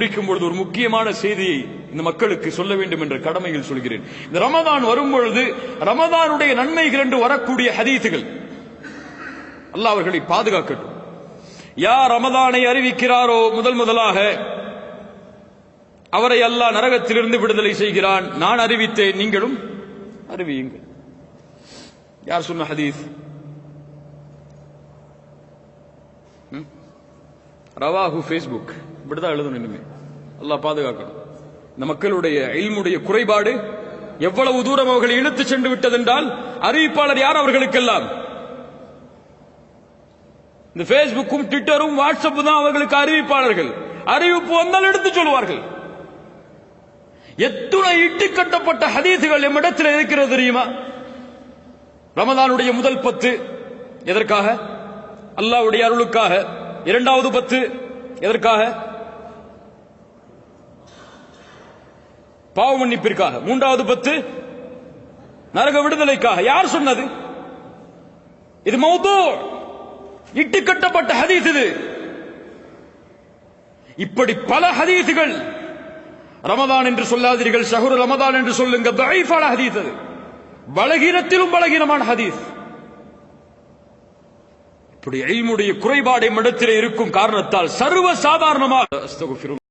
முடிக்கும் பொழுது ஒரு முக்கியமான செய்தியை இந்த மக்களுக்கு சொல்ல வேண்டும் என்ற கடமையில் சொல்கிறேன். இந்த ரமதான் வரும் பொழுது ரமதானுடைய நன்மைகள் என்று வரக்கூடிய ஹதீத்துகள். அல்லாஹ் அவர்களை பாதுகாக்கட்டும். யார் ரமதானை அறிவிக்கிறாரோ முதல் முதலாக அவரை அல்லாஹ் நரகத்திலிருந்து விடுதலை செய்கிறான். நான் அறிவித்தேன் நீங்களும் அறிவியுங்கள். யார் சொன்ன ஹதீஸ்? ரவாஹு ஃபேஸ்புக் இப்படிதான் எழுதணும் இனிமே? எல்லாம் பாதுகாக்கணும். இந்த மக்களுடைய இல்முடைய குறைபாடு எவ்வளவு தூரம் அவர்கள் இழுத்து சென்று விட்டதென்றால் அறிவிப்பாளர் யார் அவர்களுக்கெல்லாம்? இந்த பேஸ்புக்கும் ட்விட்டரும் வாட்ஸ்அப் தான் அவர்களுக்கு அறிவிப்பாளர்கள். அறிவிப்பு வந்தால் எடுத்து சொல்வார்கள் எத்துணை இட்டு கட்டப்பட்ட ஹதீசுகள் எம்மிடத்தில் இருக்கிறது தெரியுமா? ரமதானுடைய முதல் பத்து. எதற்காக? அல்லாவுடைய அருளுக்காக. இரண்டாவது பத்து. எதற்காக? பாவ மன்னிப்பிற்காக. மூன்றாவது பத்து நரக விடுதலைக்காக. யார் சொன்னது? இது மௌது இட்டு கட்டப்பட்ட ஹதீஸ் இது. இப்படி பல ஹதீசுகள் ரமதான் என்று சொல்லாதீர்கள் ஷஹுர் ரமதான் என்று சொல்லுங்க. தஈஃபான ஹதீஸ் அது. பலகீனத்திலும் பலகீனமான ஹதீஸ். இப்படி இல்முடைய குறைபாடை இடத்திலே இருக்கும் காரணத்தால் சர்வ சாதாரணமாக.